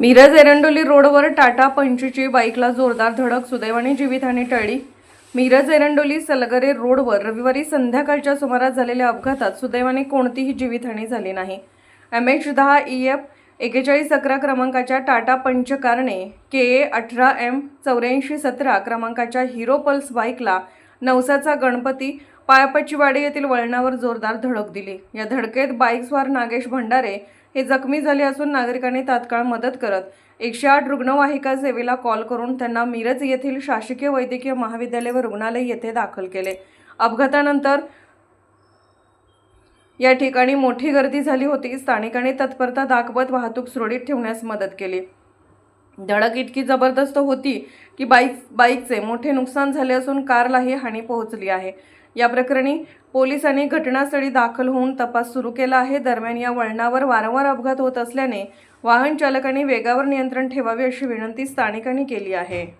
मिरज एरंडोली रोडवर टाटा पंचची बाईकला जोरदार धडक सुदैवाने जीवितहानी टळली. मिरज एरंडोली सलगरे रोडवर रविवारी संध्याकाळच्या सुमारास झालेल्या अपघातात सुदैवाने कोणतीही जीवितहानी झाली नाही. एम एच दहा ई एफ एकेचाळीस अकरा क्रमांकाच्या टाटा पंच कारने के ए अठरा एम चौऱ्याऐंशी सतरा क्रमांकाच्या हिरो पल्स बाईकला नवसाचा गणपती पायापच्चीवाडी येथील वळणावर जोरदार धडक दिली. या धडकेत बाईकस्वार नागेश भंडारे हे जखमी झाले असून नागरिकांनी तात्काळ मदत करत एकशे आठ रुग्णवाहिका सेवेला कॉल करून त्यांना मिरज येथील शासकीय वैद्यकीय महाविद्यालय व रुग्णालय येथे दाखल केले. अपघातानंतर या ठिकाणी मोठी गर्दी झाली होती. स्थानिकांनी तत्परता दाखवत वाहतूक सुरळीत ठेवण्यास मदत केली. धडक इतकी जबरदस्त होती की बाईक बाईकचे मोठे नुकसान झाले असून कारलाही हानी पोहोचली आहे. या प्रकरणी पोलिसांनी घटनास्थळी दाखल होऊन तपास सुरू केला आहे. दरम्यान या वळणावर वारंवार अपघात होत असल्याने वाहन चालकांनी वेगावर नियंत्रण ठेवावे अशी विनंती स्थानिकांनी केली आहे.